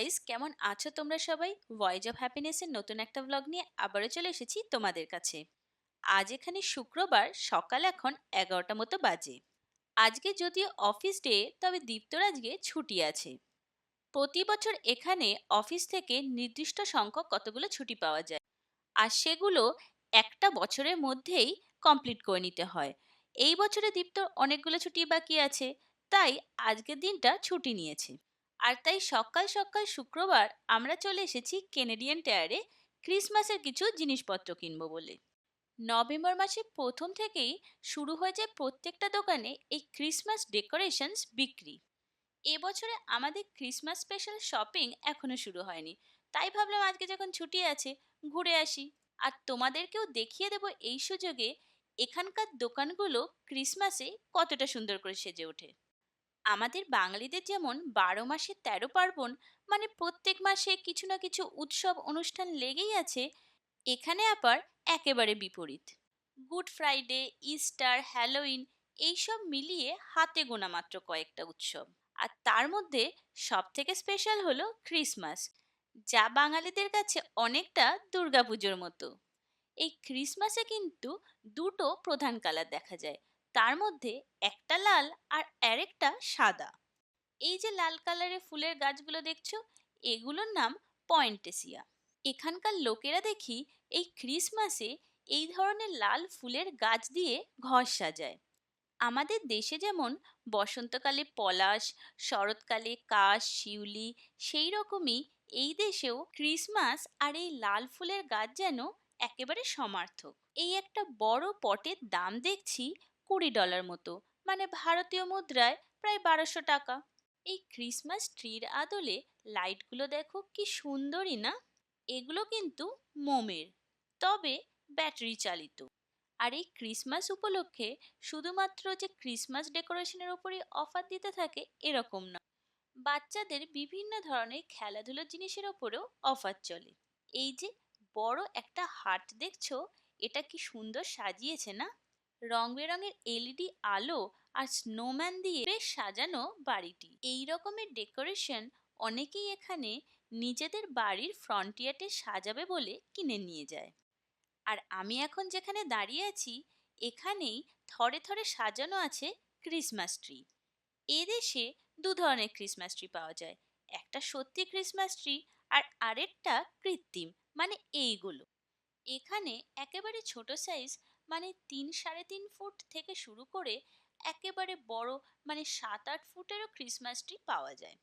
Guys কেমন আছো তোমরা সবাই? ভয়েজ অফ হ্যাপিনেসের নতুন একটা ব্লগ নিয়ে আবারও চলে এসেছি তোমাদের কাছে। আজ এখানে শুক্রবার, সকাল এখন এগারোটা মতো বাজে। আজকে যদিও অফিস ডে তবে দীপ্তর আজকে ছুটি আছে। প্রতি বছর এখানে অফিস থেকে নির্দিষ্ট সংখ্যক কতগুলো ছুটি পাওয়া যায়, আর সেগুলো একটা বছরের মধ্যেই কমপ্লিট করে নিতে হয়। এই বছরে দীপ্তর অনেকগুলো ছুটি বাকি আছে, তাই আজকের দিনটা ছুটি নিয়েছে। আর তাই সকাল সকাল শুক্রবার আমরা চলে এসেছি কেনেডিয়ান টায়ারে ক্রিসমাসের কিছু জিনিসপত্র কিনবো বলে। নভেম্বর মাসের প্রথম থেকেই শুরু হয়ে যায় প্রত্যেকটা দোকানে এই ক্রিসমাস ডেকোরেশনস বিক্রি। এবছরে আমাদের ক্রিসমাস স্পেশাল শপিং এখনও শুরু হয়নি। তাই ভাবলাম আজকে যখন ছুটি আছে, ঘুরে আসি। আর তোমাদেরকেও দেখিয়ে দেব এই সুযোগে এখানকার দোকানগুলো ক্রিসমাসে কতটা সুন্দর করে সেজে ওঠে। আমাদের বাঙালিদের যেমন বারো মাসে তেরো পার্বণ মানে প্রত্যেক মাসে কিছু না কিছু উৎসব, অনুষ্ঠান লেগেই আছে, এখানে আবার একেবারে বিপরীত। গুড ফ্রাইডে, ইস্টার, হ্যালোইন এইসব মিলিয়ে হাতে গোনা মাত্র কয়েকটা উৎসব। আর তার মধ্যে সব থেকে স্পেশাল হলো ক্রিসমাস, যা বাঙালিদের কাছে অনেকটা দুর্গাপুজোর মতো। এই ক্রিসমাসে কিন্তু দুটো প্রধান কালার দেখা যায় তার মধ্যে একটা লাল আর আরেকটা সাদা। এই যে লাল কালারের ফুলের গাছগুলো দেখছ, এগুলোর নাম পয়েন্টেসিয়া। এখানকার লোকেরা দেখি এই ক্রিসমাসে এই ধরনের লাল ফুলের গাছ দিয়ে ঘর সাজায়। আমাদের দেশে যেমন বসন্তকালে পলাশ, শরৎকালে কাশ, শিউলি, সেই রকমই এই দেশেও ক্রিসমাস আর এই লাল ফুলের গাছ যেন একেবারে সমার্থক। এই একটা বড় পটের দাম দেখছি কুড়ি ডলার মতো মানে ভারতীয় মুদ্রায় প্রায় বারোশো টাকা। এই ক্রিসমাস ট্রির আদলে লাইটগুলো দেখো কি সুন্দরই না? এগুলো কিন্তু মোমের, তবে ব্যাটারি চালিত। আর এই ক্রিসমাস উপলক্ষে শুধুমাত্র যে ক্রিসমাস ডেকোরেশনের উপরই অফার দিতে থাকে এরকম না। বাচ্চাদের বিভিন্ন ধরনের খেলাধুলোর জিনিসের ওপরেও অফার চলে। এই যে বড় একটা হাট দেখছ, এটা কি সুন্দর সাজিয়েছে না? রং বেরঙের এলইডি, আলো আর স্নোম্যান দিয়ে বেশ সাজানো বাড়িটি। এই রকমের ডেকোরেশন অনেকেই এখানে নিজেদের বাড়ির ফ্রন্টিয়ার্টে সাজাবে বলে কিনে নিয়ে যায়। আর আমি এখন যেখানে দাঁড়িয়ে আছি, এখানেই থরে থরে সাজানো আছে ক্রিসমাস ট্রি। এদেশে দু ধরনের ক্রিসমাস ট্রি পাওয়া যায়। একটা সত্যি ক্রিসমাস ট্রি আর আরেকটা কৃত্রিম মানে এইগুলো। এখানে একেবারে ছোট সাইজ মানে তিন সাড়ে তিন ফুট থেকে শুরু করে একেবারে বড় মানে সাত আট ফুটেরও ক্রিসমাস ট্রি পাওয়া যায়।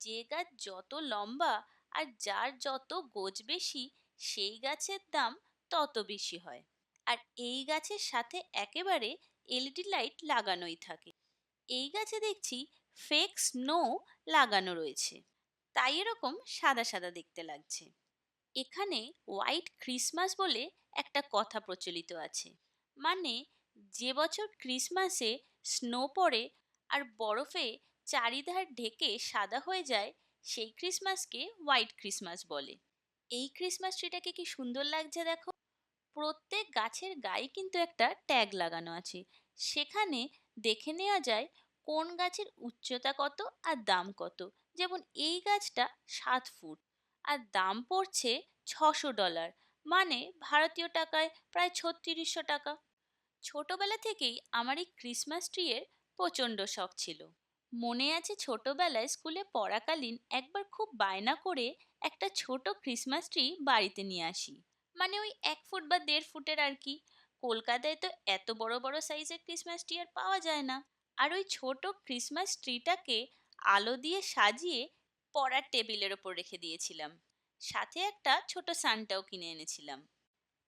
যে গাছ যত লম্বা আর যার যত গোজ বেশি, সেই গাছের দাম তত বেশি হয়। আর এই গাছের সাথে একেবারে এলইডি লাইট লাগানোই থাকে। এই গাছে দেখছি ফেক স্নো লাগানো রয়েছে। তাই এরকম সাদা সাদা দেখতে লাগছে। এখানে হোয়াইট ক্রিসমাস বলে একটা কথা প্রচলিত আছে। মানে যে বছর ক্রিসমাসে স্নো পড়ে আর বরফে চারিধার ঢেকে সাদা হয়ে যায়, সেই ক্রিসমাসকে হোয়াইট ক্রিসমাস বলে। এই ক্রিসমাস ট্রিটাকে কি সুন্দর লাগছে দেখো? প্রত্যেক গাছের গায়ে কিন্তু একটা ট্যাগ লাগানো আছে। সেখানে দেখে নেওয়া যায় কোন গাছের উচ্চতা কত আর দাম কত। যেমন এই গাছটা সাত ফুট আর দাম পড়ছে ছশো ডলার। মানে ভারতীয় টাকায় প্রায় ছত্রিশশো টাকা। ছোটবেলা থেকেই আমার এই ক্রিসমাস ট্রিয়ের প্রচণ্ড শখ ছিল। মনে আছে ছোটবেলায় স্কুলে পড়াকালীন একবার খুব বায়না করে একটা ছোট ক্রিসমাস ট্রি বাড়িতে নিয়ে আসি। মানে ওই এক ফুট বা দেড় ফুটের আর কি। কলকাতায় তো এত বড় বড় সাইজের ক্রিসমাস ট্রি আর পাওয়া যায় না। আর ওই ছোট ক্রিসমাস ট্রিটাকে আলো দিয়ে সাজিয়ে পড়ার টেবিলের ওপর রেখে দিয়েছিলাম। সাথে একটা ছোট সানটাও কিনে এনেছিলাম।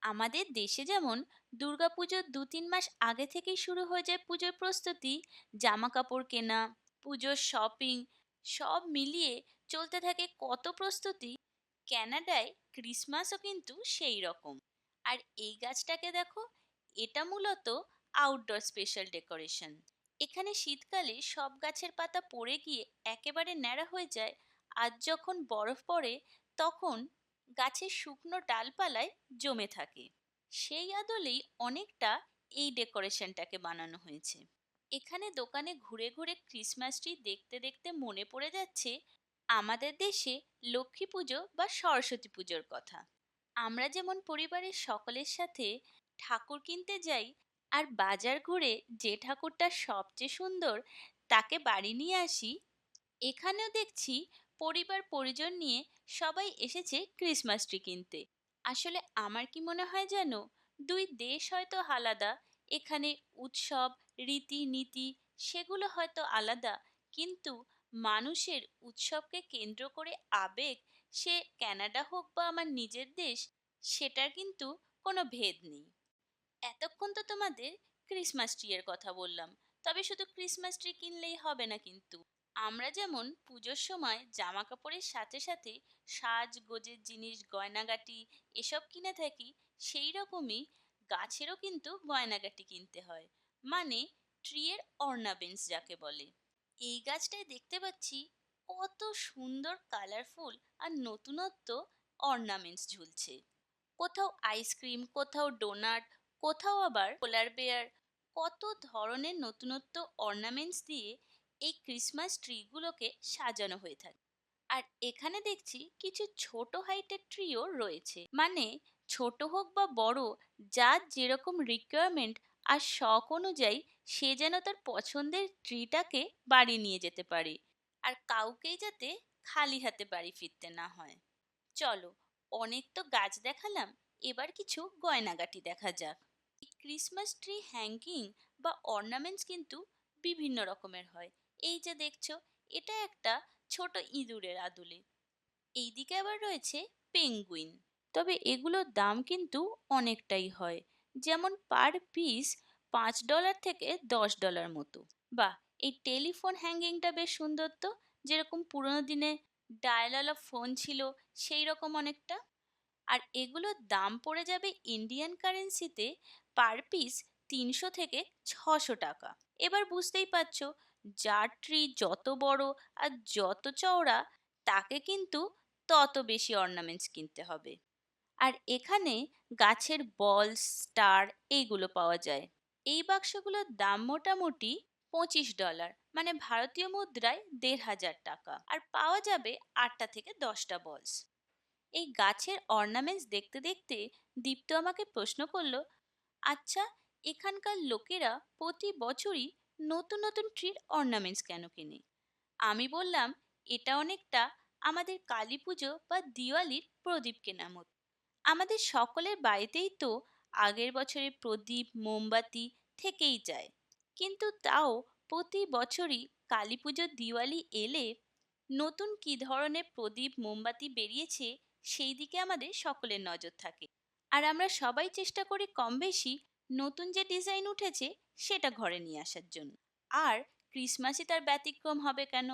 আমাদের দেশে যেমন দুর্গাপুজোর দু তিন মাস আগে থেকেই শুরু হয়ে যায় পুজোর প্রস্তুতি। জামা কাপড় কেনা, পুজোর শপিং সব মিলিয়ে চলতে থাকে কত প্রস্তুতি? ক্যানাডায় ক্রিসমাসও কিন্তু সেই রকম। আর এই গাছটাকে দেখো, এটা মূলত আউটডোর স্পেশাল ডেকোরেশন এখানে শীতকালে সব গাছের পাতা পড়ে গিয়ে একেবারে ন্যাড়া হয়ে যায়। আর যখন বরফ পড়ে, তখন গাছের শুকনো ডালপালায় জমে থাকে। সেই আদলেই অনেকটা এই ডেকোরেশনটাকে বানানো হয়েছে। এখানে দোকানে ঘুরে ঘুরে ক্রিসমাস ট্রি দেখতে দেখতে মনে পড়ে যাচ্ছে আমাদের দেশে লক্ষ্মী পুজো বা সরস্বতী পুজোর কথা। আমরা যেমন পরিবারের সকলের সাথে ঠাকুর কিনতে যাই আর বাজার ঘুরে যে ঠাকুরটা সবচেয়ে সুন্দর তাকে বাড়ি নিয়ে আসি, এখানেও দেখছি পরিবার পরিজন নিয়ে সবাই এসেছে ক্রিসমাস ট্রি কিনতে। আসলে আমার কি মনে হয় যেন, দুই দেশ হয়তো আলাদা, এখানে উৎসব, রীতিনীতি, সেগুলো হয়তো আলাদা, কিন্তু মানুষের উৎসবকে কেন্দ্র করে আবেগ, সে ক্যানাডা হোক বা আমার নিজের দেশ, সেটার কিন্তু কোনো ভেদ নেই। এতক্ষণ তো তোমাদের ক্রিসমাস ট্রি এর কথা বললাম, তবে শুধু ক্রিসমাস ট্রি কিনলেই হবে না কিন্তু। আমরা যেমন পুজোর সময় জামা কাপড়ের সাথে সাথে সাজগোজের জিনিস, গয়নাগাটি এসব কিনে থাকি, সেই রকমই গাছেরও কিন্তু গয়নাগাটি কিনতে হয়। মানে ট্রিয়ের অর্নামেন্টস যাকে বলে। এই গাছটায় দেখতে পাচ্ছি কত সুন্দর কালারফুল আর নতুনত্ব অর্নামেন্টস ঝুলছে। কোথাও আইসক্রিম কোথাও ডোনাট কোথাও আবার পোলার বেয়ার কত ধরনের নতুনত্ব অর্নামেন্টস দিয়ে এই ক্রিসমাস ট্রিগুলোকে সাজানো হয়ে থাকে। আর এখানে দেখছি কিছু ছোট হাইটের ট্রিও রয়েছে। মানে ছোট হোক বা বড়, যার যেরকম রিকোয়ারমেন্ট আর শখ অনুযায়ী সে যেন তার পছন্দের ট্রিটাকে বাড়ি নিয়ে যেতে পারে। আর কাউকেই যাতে খালি হাতে বাড়ি ফিরতে না হয়। চলো, অনেক তো গাছ দেখালাম, এবার কিছু গয়নাগাটি দেখা যাক। ক্রিসমাস ট্রি হ্যাঙ্গিং বা অর্নামেন্টস কিন্তু বিভিন্ন রকমের হয়। এই যে দেখছ, এটা একটা ছোট ইঁদুরের আদলে। এইদিকে আবার রয়েছে পেঙ্গুইন। তবে এগুলোর দাম কিন্তু অনেকটাই হয়। যেমন পার পিস পাঁচ ডলার থেকে দশ ডলার মতো। বা এই টেলিফোন হ্যাঙ্গিংটা বেশ সুন্দর তো। যেরকম পুরোনো দিনে ডায়ালালা ফোন ছিল, সেই রকম অনেকটা। আর এগুলোর দাম পড়ে যাবে ইন্ডিয়ান কারেন্সিতে পার পিস তিনশো থেকে ছশো টাকা। এবার বুঝতেই পারছ যার ট্রি যত বড় আর যত চওড়া, তাকে কিন্তু তত বেশি অর্নামেন্টস কিনতে হবে। আর এখানে গাছের বল স্টার এইগুলো পাওয়া যায়। এই বাক্সগুলোর দাম মোটামুটি পঁচিশ ডলার মানে ভারতীয় মুদ্রায় দেড় হাজার টাকা। আর পাওয়া যাবে আটটা থেকে দশটা বলস এই গাছের অর্নামেন্টস দেখতে দেখতে দীপ্ত আমাকে প্রশ্ন করল আচ্ছা এখানকার লোকেরা প্রতি বছরই নতুন নতুন ট্রির অর্নামেন্টস কেন কেনে? আমি বললাম, এটা অনেকটা আমাদের কালী পুজো বা দিওয়ালির প্রদীপ কেনার মতো। আমাদের সকলের বাড়িতেই তো আগের বছরের প্রদীপ, মোমবাতি থেকেই যায়। কিন্তু তাও প্রতি বছরই কালী পুজো, দিওয়ালি এলে নতুন কী ধরনের প্রদীপ, মোমবাতি বেরিয়েছে সেই দিকে আমাদের সকলের নজর থাকে। আর আমরা সবাই চেষ্টা করি কম বেশি নতুন যে ডিজাইন উঠেছে, সেটা ঘরে নিয়ে আসার জন্য। আর ক্রিসমাসই তার ব্যতিক্রম হবে কেন?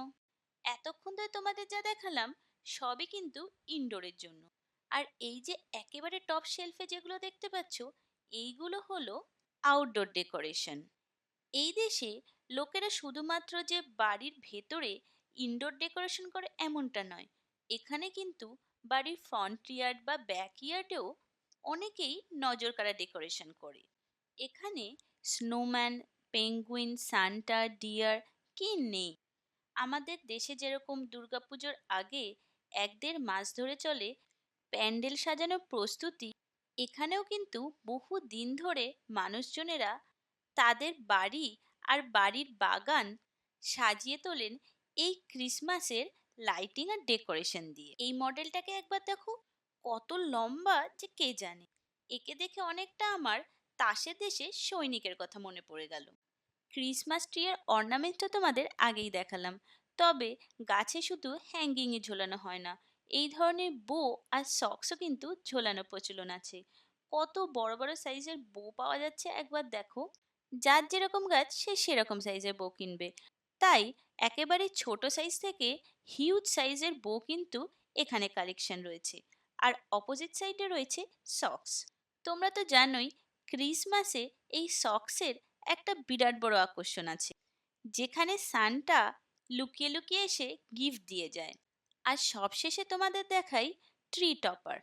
এতক্ষণ ধরে তোমাদের যা দেখালাম, সবই কিন্তু ইনডোরের জন্য। আর এই যে একেবারে টপ শেলফে যেগুলো দেখতে পাচ্ছ, এইগুলো হলো আউটডোর ডেকোরেশন এই দেশে লোকেরা শুধুমাত্র যে বাড়ির ভেতরে ইনডোর ডেকোরেশন করে এমনটা নয়, এখানে কিন্তু বাড়ির ফ্রন্ট ইয়ার্ড বা ব্যাক ইয়ার্ডেও অনেকেই নজর কাড়া ডেকোরেশন করে। এখানে স্নোম্যান পেঙ্গুইন সান্টা ডিয়ার কি নেই? আমাদের দেশে যেরকম দুর্গাপুজোর আগে এক দেড় মাস ধরে চলে, প্যান্ডেল সাজানোর প্রস্তুতি, এখানেও কিন্তু বহু দিন ধরে মানুষজনেরা তাদের বাড়ি আর বাড়ির বাগান সাজিয়ে তোলেন এই ক্রিসমাসের লাইটিং আর ডেকোরেশন দিয়ে। এই মডেলটাকে একবার দেখো, কত লম্বা যে কে জানে? একে দেখে অনেকটা আমার তাসের দেশে সৈনিকের কথা মনে পড়ে গেল। ক্রিসমাস ট্রি এর অর্নামেন্ট তো তোমাদের আগেই দেখালাম। তবে গাছে শুধু হ্যাঙ্গিংয়ে ঝোলানো হয় না, এই ধরনের বো আর সক্সও কিন্তু ঝোলানো প্রচলন আছে। কত বড় বড় সাইজের বো পাওয়া যাচ্ছে একবার দেখো। যার যেরকম গাছ, সে সেরকম সাইজের বো কিনবে। তাই একেবারে ছোট সাইজ থেকে হিউজ সাইজের বো কিন্তু এখানে কালেকশন রয়েছে। আর অপোজিট সাইডে রয়েছে সক্স। তোমরা তো জানোই ক্রিসমাসে এই সক্সের একটা বিরাট বড় আকর্ষণ আছে, যেখানে সানটা লুকিয়ে লুকিয়ে এসে গিফট দিয়ে যায়। আর সবশেষে তোমাদের দেখাই ট্রি টপার।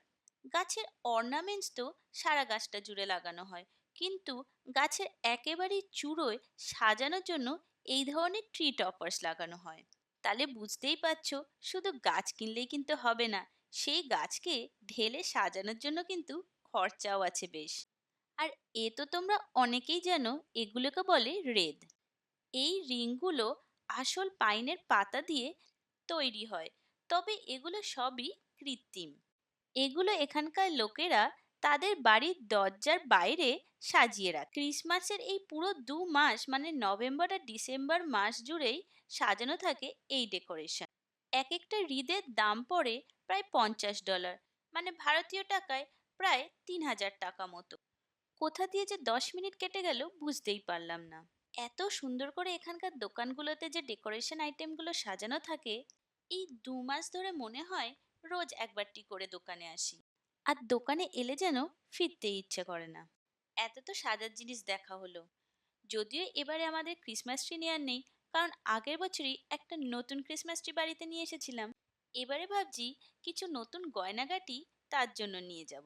গাছের অর্নামেন্টস তো সারা গাছটা জুড়ে লাগানো হয়, কিন্তু গাছের একেবারে চূড়োয় সাজানোর জন্য এই ধরনের ট্রি টপার্স লাগানো হয়। তাহলে বুঝতেই পারছ, শুধু গাছ কিনলেই কিন্তু হবে না, সেই গাছকে ঢেলে সাজানোর জন্য কিন্তু খরচাও আছে বেশ। আর এ তো তোমরা অনেকেই জানো, এগুলোকে বলে রেদ। এই রিংগুলো আসল পাইনের পাতা দিয়ে তৈরি হয়, তবে এগুলো সবই কৃত্রিম। এগুলো এখানকার লোকেরা তাদের বাড়ির দরজার বাইরে সাজিয়ে রাখে। ক্রিসমাসের এই পুরো দু মাস মানে নভেম্বর আর ডিসেম্বর মাস জুড়েই সাজানো থাকে এই ডেকোরেশন। এক একটা হৃদের দাম পড়ে প্রায় পঞ্চাশ ডলার মানে ভারতীয় টাকায় প্রায় তিন হাজার টাকা মতো। কোথা দিয়ে যে দশ মিনিট কেটে গেল বুঝতেই পারলাম না। এত সুন্দর করে এখানকার দোকানগুলোতে যে ডেকোরেশন আইটেমগুলো সাজানো থাকে, এই দু মাস ধরে মনে হয় রোজ একবারটি করে দোকানে আসি। আর দোকানে এলে যেন ফিরতে ইচ্ছে করে না। এত তো সাজার জিনিস দেখা হলো। যদিও এবারে আমাদের ক্রিসমাস ট্রি নেওয়ার নেই, কারণ আগের বছরই একটা নতুন ক্রিসমাস ট্রি বাড়িতে নিয়ে এসেছিলাম। এবারে ভাবছি কিছু নতুন গয়নাগাটি তার জন্য নিয়ে যাব।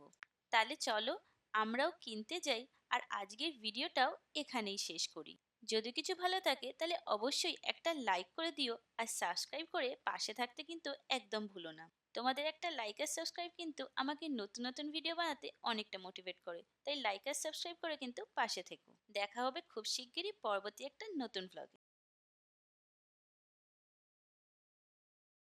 তাহলে চলো আমরাও কিনতে যাই আর আজকের ভিডিওটাও এখানেই শেষ করি। যদি কিছু ভালো থাকে তাহলে অবশ্যই একটা লাইক করে দিও আর সাবস্ক্রাইব করে পাশে থাকতে কিন্তু একদম ভুলো না। তোমাদের একটা লাইক আর সাবস্ক্রাইব কিন্তু আমাকে নতুন নতুন ভিডিও বানাতে অনেকটা মোটিভেট করে। তাই লাইক আর সাবস্ক্রাইব করে কিন্তু পাশে থেকো। দেখা হবে খুব শিগগিরই পরবর্তী একটা নতুন ভ্লগে